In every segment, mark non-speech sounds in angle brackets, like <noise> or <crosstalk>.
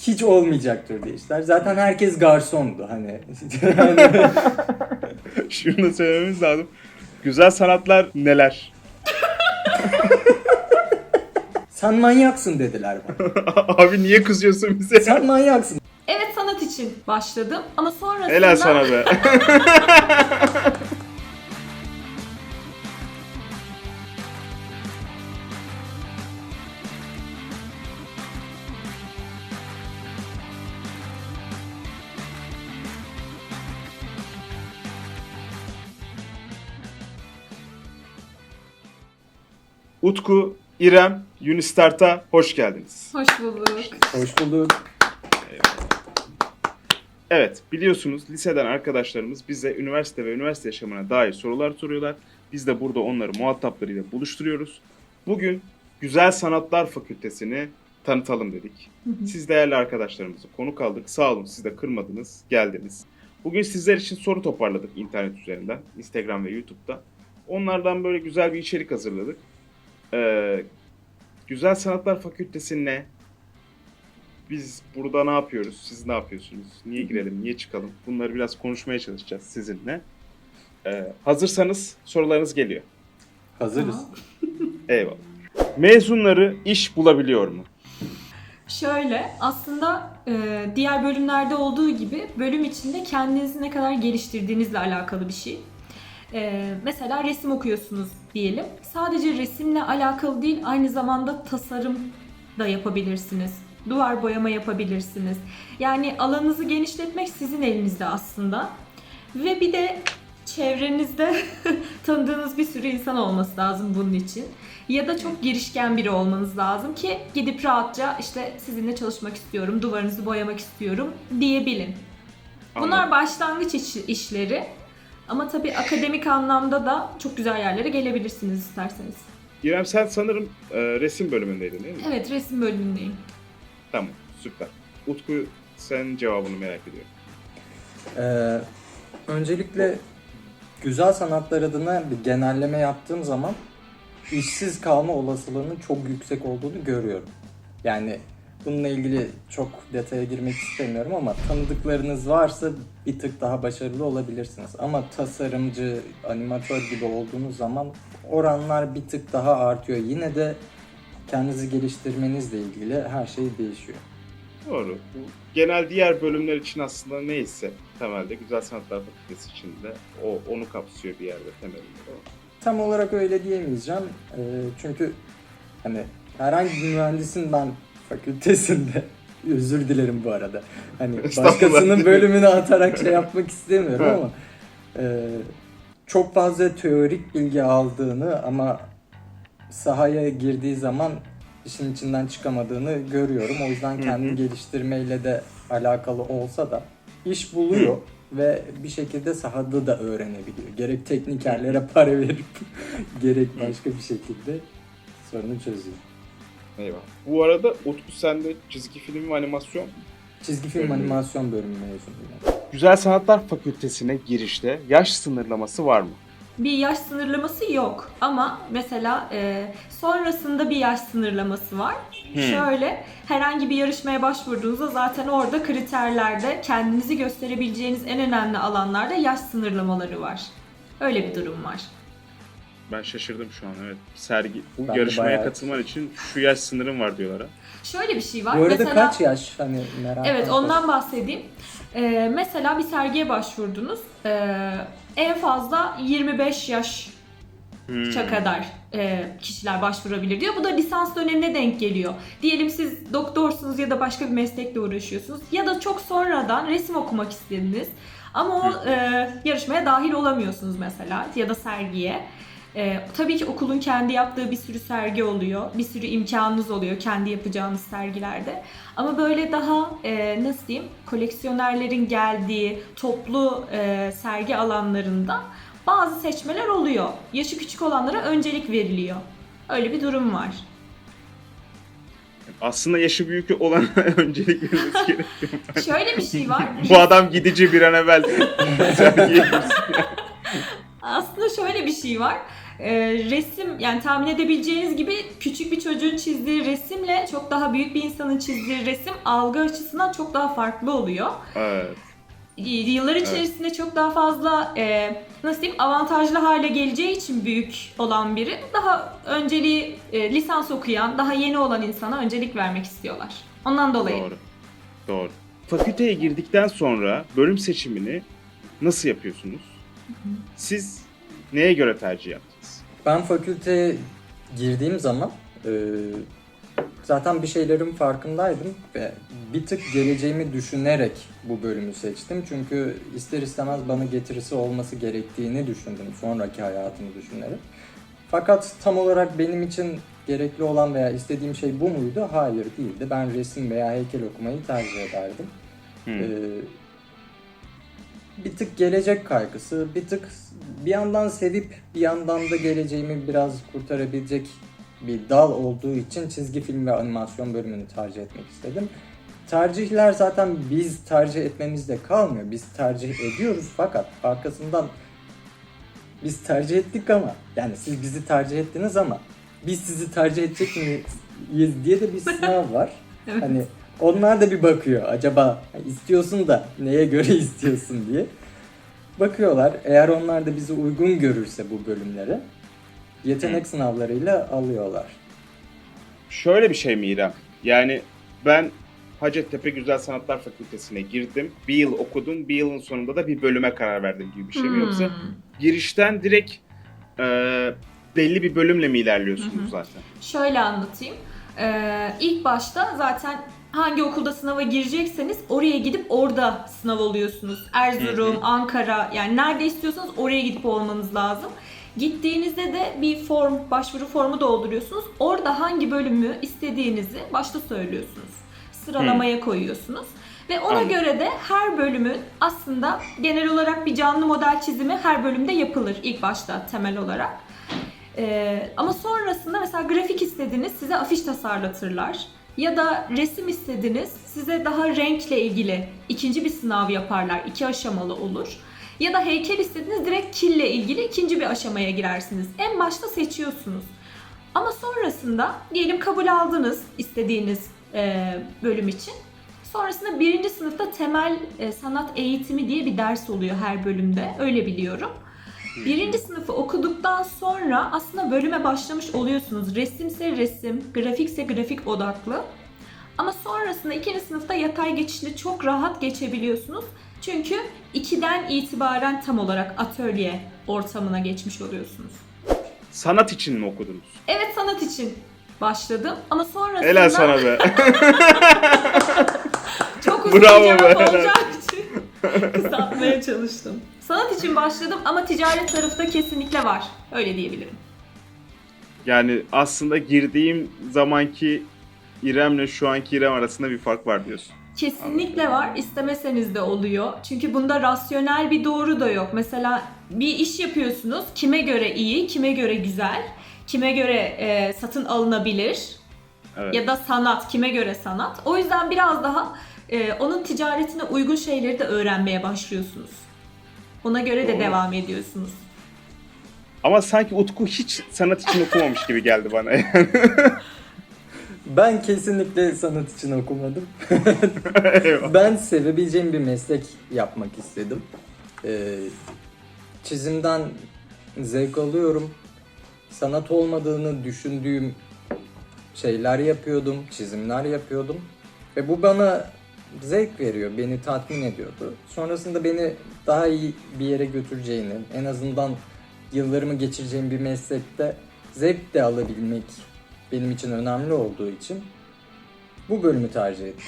hiç olmayacak türde işler. Zaten herkes garsondu hani. hani <laughs> Şunu da söylememiz lazım. Güzel sanatlar neler? sen manyaksın dediler bana. <laughs> Abi niye kızıyorsun bize? Sen manyaksın. Evet sanat için başladım ama sonrasında... Helal sana be. <laughs> Utku, İrem, Unistart'a hoş geldiniz. Hoş bulduk. Hoş bulduk. Evet, biliyorsunuz liseden arkadaşlarımız bize üniversite ve üniversite yaşamına dair sorular soruyorlar. Biz de burada onları muhataplarıyla buluşturuyoruz. Bugün Güzel Sanatlar Fakültesini tanıtalım dedik. Siz değerli arkadaşlarımızı konuk aldık. Sağ olun siz de kırmadınız, geldiniz. Bugün sizler için soru toparladık internet üzerinden, Instagram ve YouTube'da. Onlardan böyle güzel bir içerik hazırladık. Ee, Güzel Sanatlar Fakültesi ne? Biz burada ne yapıyoruz? Siz ne yapıyorsunuz? Niye girelim? Niye çıkalım? Bunları biraz konuşmaya çalışacağız sizinle. Ee, hazırsanız sorularınız geliyor. Hazırız. Eyvallah. Mezunları iş bulabiliyor mu? Şöyle aslında e, diğer bölümlerde olduğu gibi bölüm içinde kendinizi ne kadar geliştirdiğinizle alakalı bir şey. E, mesela resim okuyorsunuz diyelim. Sadece resimle alakalı değil aynı zamanda tasarım da yapabilirsiniz. Duvar boyama yapabilirsiniz. Yani alanınızı genişletmek sizin elinizde aslında. Ve bir de çevrenizde <laughs> tanıdığınız bir sürü insan olması lazım bunun için. Ya da çok girişken biri olmanız lazım ki gidip rahatça işte sizinle çalışmak istiyorum, duvarınızı boyamak istiyorum diyebilin. Bunlar başlangıç iş- işleri. Ama tabii akademik anlamda da çok güzel yerlere gelebilirsiniz isterseniz. İrem sen sanırım e, resim bölümündeydin değil mi? Evet resim bölümündeyim. Tamam, süper. Utku sen cevabını merak ediyorum. Ee, öncelikle güzel sanatlar adına bir genelleme yaptığım zaman işsiz kalma olasılığının çok yüksek olduğunu görüyorum. Yani bununla ilgili çok detaya girmek istemiyorum ama tanıdıklarınız varsa bir tık daha başarılı olabilirsiniz. Ama tasarımcı, animatör gibi olduğunuz zaman oranlar bir tık daha artıyor. Yine de kendinizi geliştirmenizle ilgili her şey değişiyor. Doğru. Bu genel diğer bölümler için aslında neyse temelde Güzel Sanatlar Fakültesi için de o, onu kapsıyor bir yerde temelinde. Tam olarak öyle diyemeyeceğim. Ee, çünkü hani herhangi bir mühendisin ben fakültesinde <laughs> özür dilerim bu arada. Hani başkasının bölümünü atarak şey yapmak istemiyorum ama e, çok fazla teorik bilgi aldığını ama sahaya girdiği zaman işin içinden çıkamadığını görüyorum. O yüzden kendini geliştirmeyle de alakalı olsa da iş buluyor ve bir şekilde sahada da öğrenebiliyor. Gerek teknikerlere para verip <laughs> gerek başka bir şekilde sorunu çözüyor. Eyvallah. Bu arada Utku sen de çizgi film ve animasyon Çizgi film animasyon bölümü mezunuyum. Güzel Sanatlar Fakültesine girişte yaş sınırlaması var mı? Bir yaş sınırlaması yok ama mesela e, sonrasında bir yaş sınırlaması var. Hmm. Şöyle herhangi bir yarışmaya başvurduğunuzda zaten orada kriterlerde kendinizi gösterebileceğiniz en önemli alanlarda yaş sınırlamaları var. Öyle bir durum var. Ben şaşırdım şu an evet. Sergi, bu Ben de yarışmaya bayağı- katılman için şu yaş sınırın var diyorlar ha. Şöyle bir şey var. Bu arada mesela kaç yaş hani merak Evet ettim. ondan bahsedeyim. Ee, mesela bir sergiye başvurdunuz. Ee, en fazla 25 yaş Hmm. kadar e, kişiler başvurabilir diyor. Bu da lisans dönemine denk geliyor. Diyelim siz doktorsunuz ya da başka bir meslekle uğraşıyorsunuz ya da çok sonradan resim okumak istediniz. Ama o e, yarışmaya dahil olamıyorsunuz mesela ya da sergiye. E, tabii ki okulun kendi yaptığı bir sürü sergi oluyor. Bir sürü imkanınız oluyor kendi yapacağınız sergilerde. Ama böyle daha e, nasıl diyeyim koleksiyonerlerin geldiği toplu e, sergi alanlarında bazı seçmeler oluyor. Yaşı küçük olanlara öncelik veriliyor. Öyle bir durum var. Aslında yaşı büyük olan <laughs> öncelik verilmesi gerekiyor. Şöyle bir şey var. Bu adam gidici bir an evvel <laughs> sergiye. Aslında şöyle bir şey var. E, resim yani tahmin edebileceğiniz gibi küçük bir çocuğun çizdiği resimle çok daha büyük bir insanın çizdiği resim algı açısından çok daha farklı oluyor. Evet. Yıllar içerisinde çok daha fazla e, nasıl diyeyim avantajlı hale geleceği için büyük olan biri daha önceliği e, lisans okuyan, daha yeni olan insana öncelik vermek istiyorlar. Ondan dolayı. Doğru. Doğru. Fakülteye girdikten sonra bölüm seçimini nasıl yapıyorsunuz? Siz neye göre tercih yaptınız? Ben fakülteye girdiğim zaman e, zaten bir şeylerin farkındaydım ve bir tık geleceğimi düşünerek bu bölümü seçtim. Çünkü ister istemez bana getirisi olması gerektiğini düşündüm sonraki hayatımı düşünerek. Fakat tam olarak benim için gerekli olan veya istediğim şey bu muydu? Hayır değildi. Ben resim veya heykel okumayı tercih ederdim. Hı. Ee, bir tık gelecek kaygısı, bir tık bir yandan sevip bir yandan da geleceğimi biraz kurtarabilecek bir dal olduğu için çizgi film ve animasyon bölümünü tercih etmek istedim. Tercihler zaten biz tercih etmemizde kalmıyor. Biz tercih ediyoruz fakat arkasından biz tercih ettik ama yani siz bizi tercih ettiniz ama biz sizi tercih edecek miyiz diye de bir sınav var. <laughs> Hani onlar da bir bakıyor. Acaba istiyorsun da neye göre <laughs> istiyorsun diye. Bakıyorlar. Eğer onlar da bizi uygun görürse bu bölümlere yetenek sınavlarıyla alıyorlar. Şöyle bir şey mi İrem? Yani ben Hacettepe Güzel Sanatlar Fakültesine girdim. Bir yıl okudum. Bir yılın sonunda da bir bölüme karar verdim gibi bir şey mi? Hmm. Yoksa girişten direkt e, belli bir bölümle mi ilerliyorsunuz Hı hı. zaten? Şöyle anlatayım. Ee, ilk başta zaten hangi okulda sınava girecekseniz oraya gidip orada sınav oluyorsunuz. Erzurum, Hı hı. Ankara yani nerede istiyorsanız oraya gidip olmanız lazım. Gittiğinizde de bir form, başvuru formu dolduruyorsunuz. Orada hangi bölümü istediğinizi başta söylüyorsunuz. Sıralamaya koyuyorsunuz. Ve ona Anladım. göre de her bölümün aslında genel olarak bir canlı model çizimi her bölümde yapılır ilk başta temel olarak. Ee, ama sonrasında mesela grafik istediniz size afiş tasarlatırlar. Ya da resim istediniz size daha renkle ilgili ikinci bir sınav yaparlar. iki aşamalı olur. Ya da heykel istediniz direkt kille ilgili ikinci bir aşamaya girersiniz. En başta seçiyorsunuz. Ama sonrasında diyelim kabul aldınız istediğiniz e, bölüm için. Sonrasında birinci sınıfta temel e, sanat eğitimi diye bir ders oluyor her bölümde. Öyle biliyorum. Birinci sınıfı okuduktan sonra aslında bölüme başlamış oluyorsunuz. Resimse resim, grafikse grafik odaklı. Ama sonrasında ikinci sınıfta yatay geçişli çok rahat geçebiliyorsunuz. Çünkü 2'den itibaren tam olarak atölye ortamına geçmiş oluyorsunuz. Sanat için mi okudunuz? Evet sanat için başladım ama sonrasında Helal sana be. <laughs> çok <laughs> uzun Bravo be, helal. <laughs> kısaltmaya çalıştım. Sanat için başladım ama ticaret tarafı da kesinlikle var. Öyle diyebilirim. yani aslında girdiğim zamanki İrem'le şu anki İrem arasında bir fark var diyorsun. Kesinlikle var. İstemeseniz de oluyor. Çünkü bunda rasyonel bir doğru da yok. Mesela bir iş yapıyorsunuz. Kime göre iyi, kime göre güzel, kime göre e, satın alınabilir Evet. ya da sanat, kime göre sanat. O yüzden biraz daha e, onun ticaretine uygun şeyleri de öğrenmeye başlıyorsunuz. Ona göre de Doğru. devam ediyorsunuz. Ama sanki Utku hiç sanat için okumamış gibi geldi bana. <laughs> Ben kesinlikle sanat için okumadım. <laughs> Ben sevebileceğim bir meslek yapmak istedim. Ee, çizimden zevk alıyorum. Sanat olmadığını düşündüğüm şeyler yapıyordum, çizimler yapıyordum. Ve bu bana zevk veriyor, beni tatmin ediyordu. Sonrasında beni daha iyi bir yere götüreceğini, en azından yıllarımı geçireceğim bir meslekte zevk de alabilmek benim için önemli olduğu için bu bölümü tercih ettim.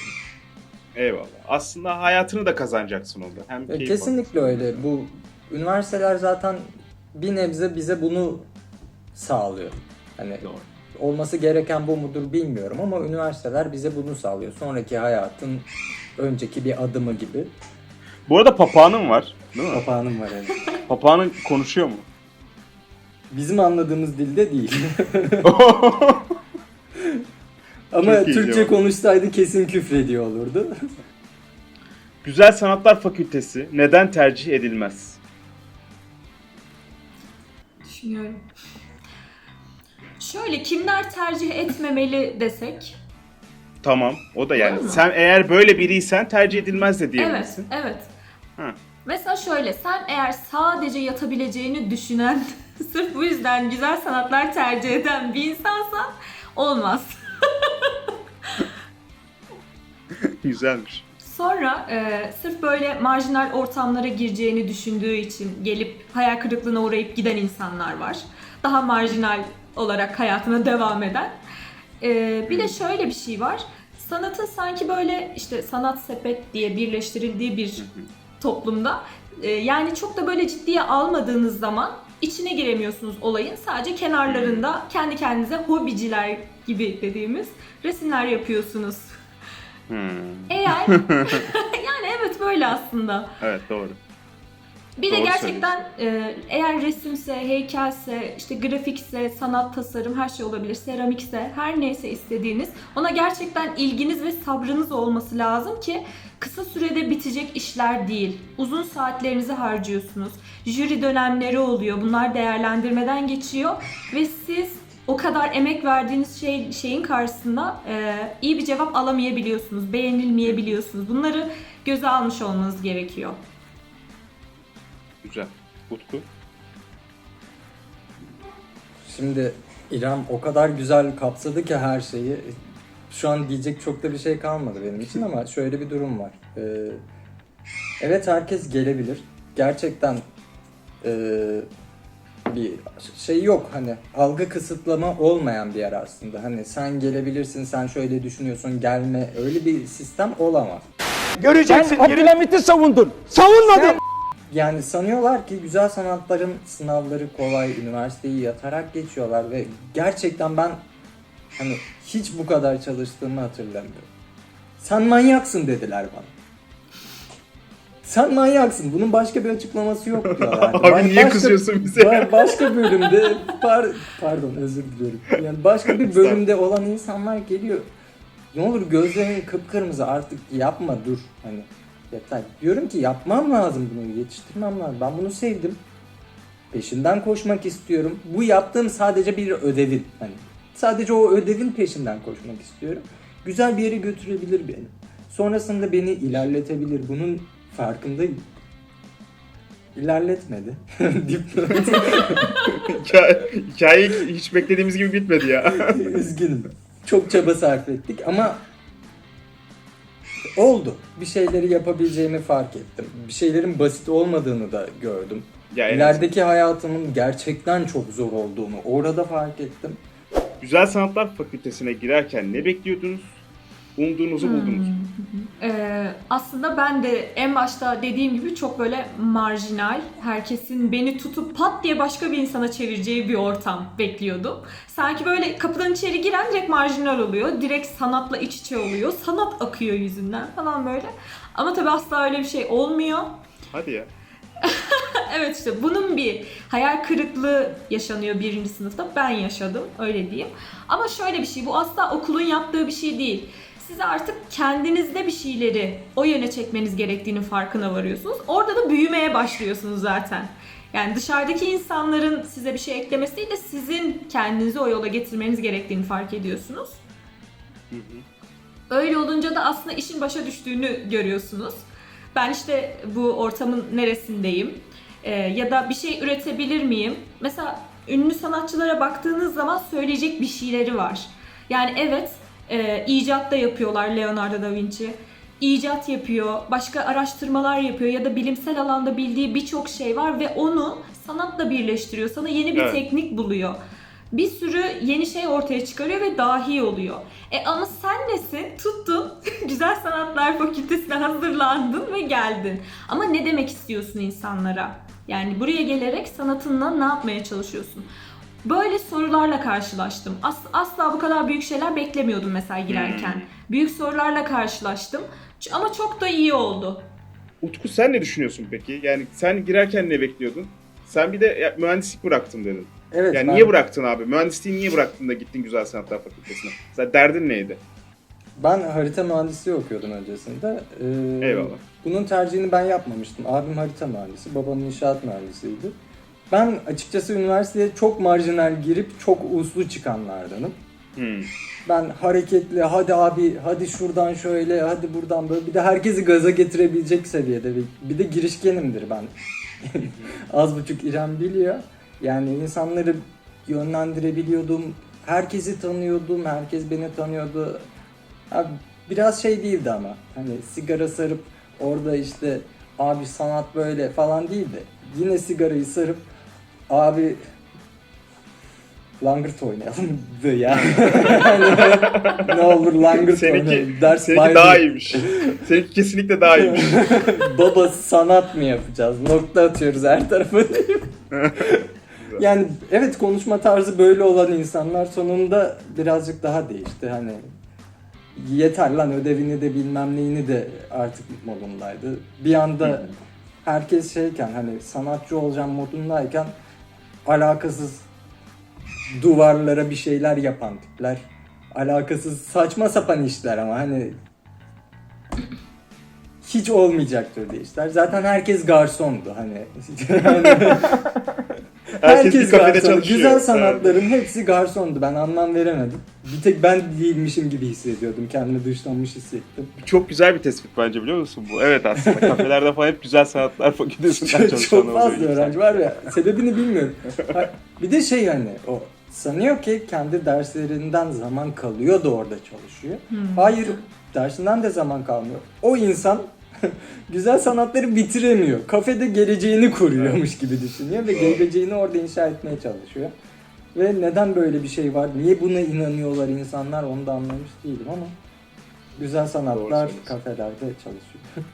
Eyvallah. Aslında hayatını da kazanacaksın orada. Hem Ya keyif Kesinlikle öyle. Bu üniversiteler zaten bir nebze bize bunu sağlıyor. Hani Doğru. Olması gereken bu mudur bilmiyorum ama üniversiteler bize bunu sağlıyor. Sonraki hayatın önceki bir adımı gibi. Bu arada papağanın var. Değil mi? Papağanım var evet. <laughs> Papağanın konuşuyor mu? Bizim anladığımız dilde değil. <laughs> ama Çok iyi Türkçe cevap. konuşsaydı kesin küfrediyor olurdu. Güzel Sanatlar Fakültesi neden tercih edilmez? Düşünüyorum. Şöyle kimler tercih etmemeli desek. Tamam. O da yani. Sen eğer böyle biriysen tercih edilmez de Evet, diyebilirsin. evet. Ha. Mesela şöyle, sen eğer sadece yatabileceğini düşünen, <laughs> sırf bu yüzden güzel sanatlar tercih eden bir insansan olmaz. <laughs> Güzelmiş. Sonra e, sırf böyle marjinal ortamlara gireceğini düşündüğü için gelip hayal kırıklığına uğrayıp giden insanlar var. Daha marjinal olarak hayatına devam eden. E, bir de şöyle bir şey var. Sanatın sanki böyle işte sanat sepet diye birleştirildiği bir toplumda e, yani çok da böyle ciddiye almadığınız zaman içine giremiyorsunuz olayın. Sadece kenarlarında kendi kendinize hobiciler gibi dediğimiz resimler yapıyorsunuz. Hmm. Eğer <laughs> <laughs> yani evet böyle aslında. Evet doğru. Bir de Doğru gerçekten e, eğer resimse, heykelse, işte grafikse, sanat, tasarım her şey olabilir. Seramikse, her neyse istediğiniz ona gerçekten ilginiz ve sabrınız olması lazım ki kısa sürede bitecek işler değil. Uzun saatlerinizi harcıyorsunuz. Jüri dönemleri oluyor. Bunlar değerlendirmeden geçiyor ve siz o kadar emek verdiğiniz şey şeyin karşısında e, iyi bir cevap alamayabiliyorsunuz, beğenilmeyebiliyorsunuz. Bunları göze almış olmanız gerekiyor. Güzel. Utku. Şimdi İrem o kadar güzel kapsadı ki her şeyi. Şu an diyecek çok da bir şey kalmadı benim için ama şöyle bir durum var. Ee, evet herkes gelebilir. Gerçekten ee, bir şey yok hani algı kısıtlama olmayan bir yer aslında. Hani sen gelebilirsin, sen şöyle düşünüyorsun, gelme. Öyle bir sistem olamaz. Göreceksin. Sen Abdülhamit'i savundun. Savunmadın. Yani sanıyorlar ki güzel sanatların sınavları kolay, üniversiteyi yatarak geçiyorlar ve gerçekten ben hani hiç bu kadar çalıştığımı hatırlamıyorum. Sen manyaksın dediler bana. Sen manyaksın. Bunun başka bir açıklaması yok <laughs> diyorlar. Abi niye kızıyorsun bize? Ba- Başka bölümde par- pardon özür diliyorum. Yani başka bir <laughs> bölümde olan insanlar geliyor. Ne olur gözlerin kıpkırmızı artık yapma dur hani yeter. Diyorum ki yapmam lazım bunu yetiştirmem lazım. Ben bunu sevdim. Peşinden koşmak istiyorum. Bu yaptığım sadece bir ödevin hani. Sadece o ödevin peşinden koşmak istiyorum. Güzel bir yere götürebilir beni. Sonrasında beni ilerletebilir. Bunun farkındayım. İlerletmedi. <laughs> Hikaye, hikaye hiç beklediğimiz gibi bitmedi ya. <laughs> Üzgünüm. Çok çaba sarf ettik ama oldu. Bir şeyleri yapabileceğimi fark ettim. Bir şeylerin basit olmadığını da gördüm. ya en İlerideki hayatımın gerçekten çok zor olduğunu orada fark ettim. Güzel Sanatlar Fakültesine girerken ne bekliyordunuz? Umduğunuzu buldunuz. Ee, aslında ben de en başta dediğim gibi çok böyle marjinal, herkesin beni tutup pat diye başka bir insana çevireceği bir ortam bekliyordum. Sanki böyle kapıdan içeri giren direkt marjinal oluyor, direkt sanatla iç içe oluyor, sanat akıyor yüzünden falan böyle. Ama tabii asla öyle bir şey olmuyor. Hadi ya. <laughs> Evet işte bunun bir hayal kırıklığı yaşanıyor birinci sınıfta. Ben yaşadım öyle diyeyim. Ama şöyle bir şey bu asla okulun yaptığı bir şey değil. Siz artık kendinizde bir şeyleri o yöne çekmeniz gerektiğinin farkına varıyorsunuz. Orada da büyümeye başlıyorsunuz zaten. Yani dışarıdaki insanların size bir şey eklemesi değil de sizin kendinizi o yola getirmeniz gerektiğini fark ediyorsunuz. Öyle olunca da aslında işin başa düştüğünü görüyorsunuz. Ben işte bu ortamın neresindeyim? Ee, ya da bir şey üretebilir miyim? Mesela ünlü sanatçılara baktığınız zaman söyleyecek bir şeyleri var. Yani evet e, icat da yapıyorlar Leonardo da Vinci. İcat yapıyor, başka araştırmalar yapıyor ya da bilimsel alanda bildiği birçok şey var ve onu sanatla birleştiriyor. Sana yeni bir Evet. teknik buluyor. Bir sürü yeni şey ortaya çıkarıyor ve dahi oluyor. E ama sen nesin? Tuttun, <laughs> Güzel Sanatlar Fakültesine hazırlandın ve geldin. Ama ne demek istiyorsun insanlara? Yani buraya gelerek sanatınla ne yapmaya çalışıyorsun? Böyle sorularla karşılaştım. As- asla bu kadar büyük şeyler beklemiyordum mesela girerken. Büyük sorularla karşılaştım. Ç- Ama çok da iyi oldu. Utku sen ne düşünüyorsun peki? Yani sen girerken ne bekliyordun? Sen bir de ya, mühendislik bıraktım dedin. Evet. Yani ben- niye bıraktın abi? Mühendisliği niye bıraktın da gittin Güzel Sanatlar Fakültesine? Sen derdin neydi? Ben harita mühendisliği okuyordum öncesinde. Ee, Eyvallah. Bunun tercihini ben yapmamıştım. Abim harita mühendisi, babam inşaat mühendisiydi. Ben açıkçası üniversiteye çok marjinal girip çok uslu çıkanlardanım. Hmm. Ben hareketli, hadi abi, hadi şuradan şöyle, hadi buradan böyle. Bir de herkesi gaza getirebilecek seviyede. Bir, bir de girişkenimdir ben. <laughs> Az buçuk İrem biliyor. Yani insanları yönlendirebiliyordum. Herkesi tanıyordum, herkes beni tanıyordu. Abi biraz şey değildi ama. Hani sigara sarıp orada işte abi sanat böyle falan değildi. Yine sigarayı sarıp abi Langırt oynayalımdı <laughs> yani. Hani <laughs> ne olur Langırt Seninki, oynayalım. Ders seninki bayrağı. daha iyiymiş. seninki kesinlikle daha iyiymiş. <laughs> Baba sanat mı yapacağız? Nokta atıyoruz her tarafa. yani evet konuşma tarzı böyle olan insanlar sonunda birazcık daha değişti. Hani yeter lan ödevini de bilmem neyini de artık modundaydı. Bir anda herkes şeyken hani sanatçı olacağım modundayken alakasız duvarlara bir şeyler yapan tipler. Alakasız saçma sapan işler ama hani hiç olmayacaktır diye işler. Zaten herkes garsondu hani. <laughs> <laughs> Herkes bir kafede çalışıyor. Güzel sanatların hepsi garsondu. Ben anlam veremedim. Bir tek ben değilmişim gibi hissediyordum. Kendimi dışlanmış hissettim. Çok güzel bir tespit bence biliyor musun bu? Evet aslında <laughs> kafelerde falan hep güzel sanatlar fakültesinden çalışan Çok fazla öğrenci var ya. Sebebini bilmiyorum. Ha, bir de şey hani o sanıyor ki kendi derslerinden zaman kalıyor da orada çalışıyor. Hayır dersinden de zaman kalmıyor. O insan <laughs> güzel sanatları bitiremiyor. Kafede geleceğini kuruyormuş gibi düşünüyor ve geleceğini orada inşa etmeye çalışıyor. Ve neden böyle bir şey var? Niye buna inanıyorlar insanlar onu da anlamış değilim ama güzel Doğru sanatlar söylüyorsun. kafelerde çalışıyor. <laughs>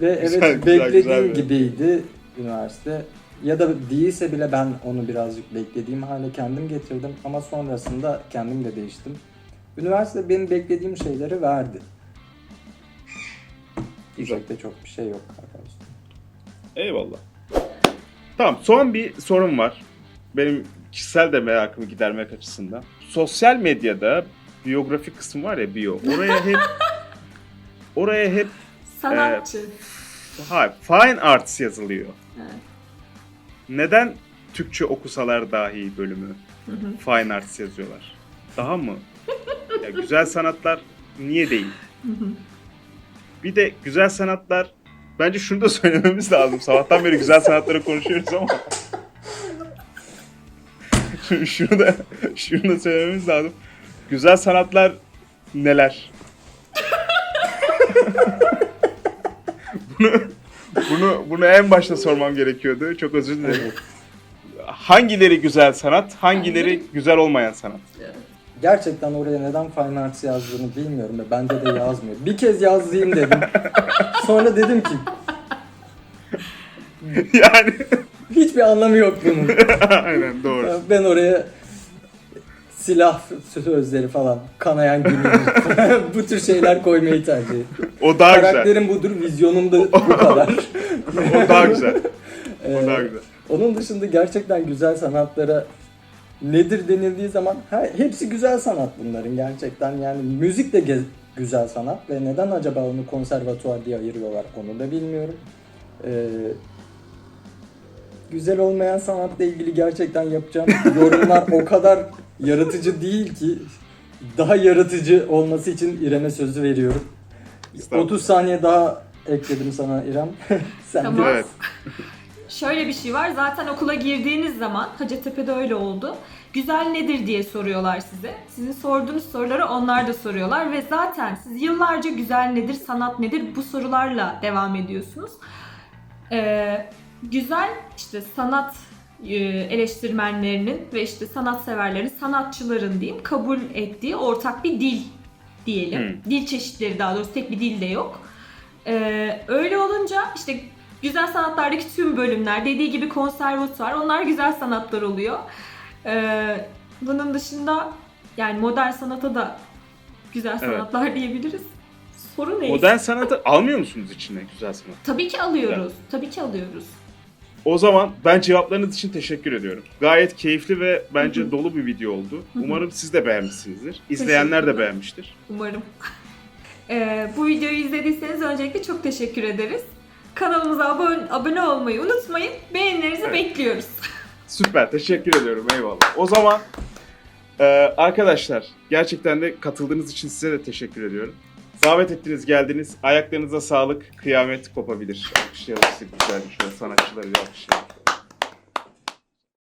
ve evet Güzel, güzel, beklediğim güzel gibiydi üniversite. Ya da değilse bile ben onu birazcık beklediğim hale kendim getirdim ama sonrasında kendim de değiştim. Üniversite benim beklediğim şeyleri verdi. Diyecek de çok bir şey yok arkadaşlar. Eyvallah. Tamam son bir sorum var. Benim kişisel de merakımı gidermek açısından. Sosyal medyada biyografi kısmı var ya biyo. Oraya hep <laughs> oraya hep Sanatçı. hayır, fine arts yazılıyor. Evet. Neden Türkçe okusalar dahi bölümü Hı hı. fine arts yazıyorlar? Daha mı? Ya güzel sanatlar niye değil? Bir de güzel sanatlar bence şunu da <laughs> söylememiz lazım. Sabahtan beri güzel sanatları konuşuyoruz ama <laughs> şunu da şunu da söylememiz lazım. Güzel sanatlar neler? bunu bunu bunu en başta sormam gerekiyordu. Çok özür dilerim. Hangileri güzel sanat, hangileri güzel olmayan sanat? Gerçekten oraya neden Fine Arts yazdığını bilmiyorum ve bende de yazmıyor. Bir kez yazayım dedim. Sonra dedim ki <laughs> yani hiçbir anlamı yok bunun. <laughs> aynen doğru. Ben oraya silah sözleri falan, kanayan günlük <laughs> bu tür şeyler koymayı tercih ettim. O daha güzel. Karakterim budur, vizyonum da bu kadar. O daha güzel. O Ee, daha güzel. Onun dışında gerçekten güzel sanatlara nedir denildiği zaman ha, hepsi güzel sanat bunların gerçekten yani müzik de ge- güzel sanat ve neden acaba onu konservatuvar diye ayırıyorlar onu da bilmiyorum. Ee, güzel olmayan sanatla ilgili gerçekten yapacağım yorumlar o kadar yaratıcı değil ki daha yaratıcı olması için İrem'e sözü veriyorum. Estağfurullah. 30 saniye daha ekledim sana İrem. <laughs> Sen Tamam. de Evet. <laughs> Şöyle bir şey var. Zaten okula girdiğiniz zaman Hacettepe'de öyle oldu. Güzel nedir diye soruyorlar size. Sizin sorduğunuz soruları onlar da soruyorlar ve zaten siz yıllarca güzel nedir, sanat nedir bu sorularla devam ediyorsunuz. Ee, güzel işte sanat e, eleştirmenlerinin ve işte sanatseverlerin, sanatçıların diyeyim kabul ettiği ortak bir dil diyelim. Dil çeşitleri daha doğrusu tek bir dil de yok. Ee, öyle olunca işte güzel sanatlardaki tüm bölümler dediği gibi konservatuvar onlar güzel sanatlar oluyor. Ee, bunun dışında yani modern sanata da güzel Evet. sanatlar diyebiliriz. Sorun ne? Modern sanatı almıyor musunuz içine güzel sanat? Tabii ki alıyoruz. Tabii ki alıyoruz. O zaman ben cevaplarınız için teşekkür ediyorum. Gayet keyifli ve bence dolu bir video oldu. Umarım siz de beğenmişsinizdir. İzleyenler de beğenmiştir. Umarım. <laughs> Ee, bu videoyu izlediyseniz öncelikle çok teşekkür ederiz. Kanalımıza abone, abone olmayı unutmayın. Beğenilerinizi Evet. bekliyoruz. Süper. Teşekkür ediyorum. Eyvallah. O zaman e, arkadaşlar gerçekten de katıldığınız için size de teşekkür ediyorum. Davet ettiniz, geldiniz. Ayaklarınıza sağlık. Kıyamet kopabilir. Alkışlayalım sizi güzel bir şöyle sanatçıları bir alkışlayalım.